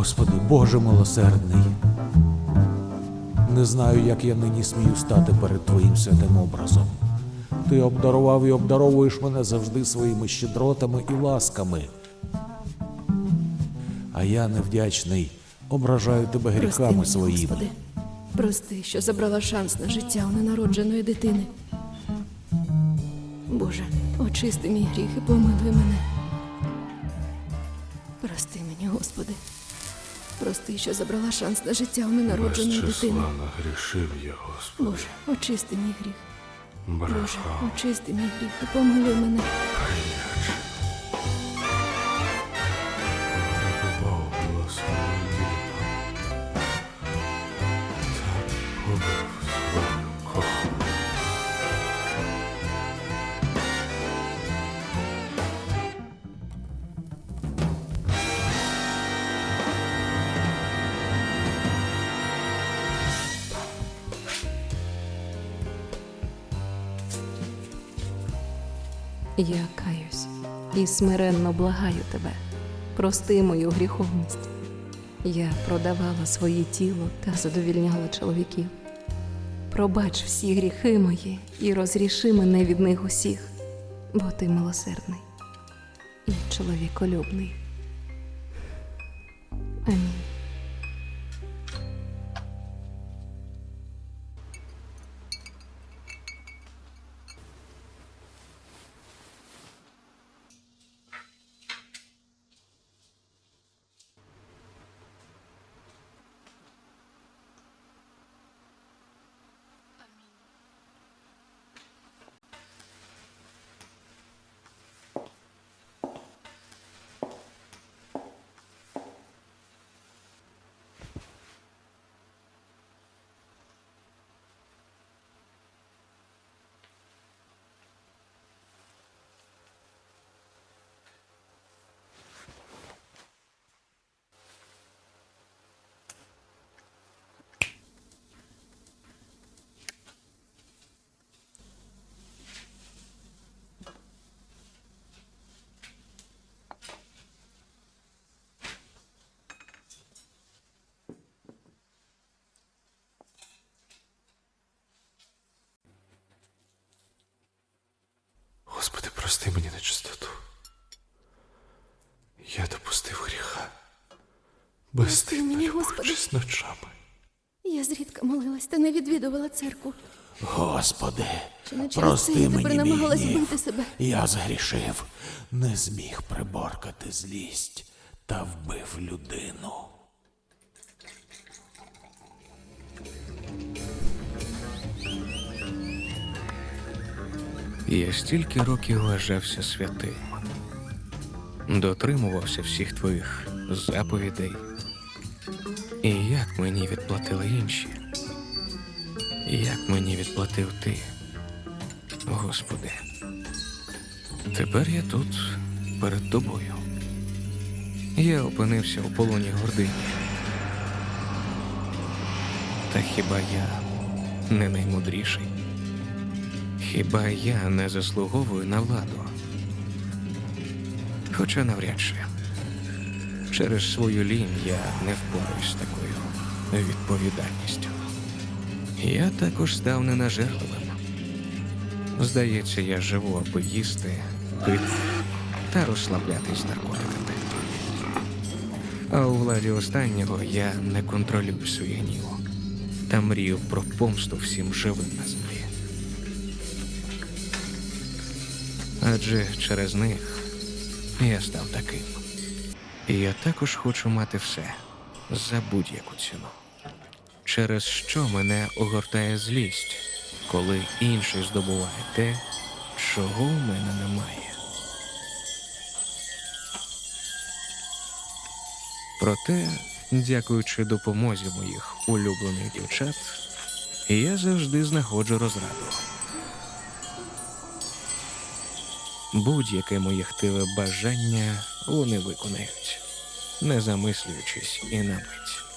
Господи, Боже милосердний. Не знаю, як я нині смію стати перед Твоїм святим образом. Ти обдарував і обдаровуєш мене завжди своїми щедротами і ласками. А я невдячний, ображаю тебе гріхами мені, своїми. Господи. Прости, що забрала шанс на життя у ненародженої дитини. Боже, очисти мій гріх і помилуй мене. Прости мені, Господи. Прости, що забрала шанс на життя у ненародженої дитини. грішив я, Господи. Боже, очисти мій гріх. Боже, очисти мій гріх і помилуй мене. Я каюсь і смиренно благаю тебе. Прости мою гріховність. Я продавала своє тіло та задовільняла чоловіків. Пробач всі гріхи мої і розріши мене від них усіх, бо ти милосердний і чоловіколюбний. Амінь. Господи, прости мені нечистоту. Я допустив гріха. Безстидно мені, любуючись ночами. Я зрідка молилась та не відвідувала церкву. Господи, прости мені намагалась гнів. себе? Я згрішив, не зміг приборкати злість та вбив людину. Я стільки років вважався святим, дотримувався всіх твоїх заповідей. І як мені відплатили інші? Як мені відплатив ти, Господи? Тепер я тут перед тобою. Я опинився у полоні гордині. Та хіба я не наймудріший? Хіба я не заслуговую на владу? Хоча навряд чи. Через свою лінь я не впораюсь з такою відповідальністю. Я також став ненажерливим. Здається, я живу, аби їсти, пити та розслаблятись наркотиками. А у владі останнього я не контролюю свій гнів та мрію про помсту всім живим на землі. Адже через них я став таким. І я також хочу мати все за будь-яку ціну. Через що мене огортає злість, коли інший здобуває те, чого в мене немає. Проте, дякуючи допомозі моїх улюблених дівчат, я завжди знаходжу розраду. Будь-яке моє хтиве бажання вони виконають, не замислюючись і на мить.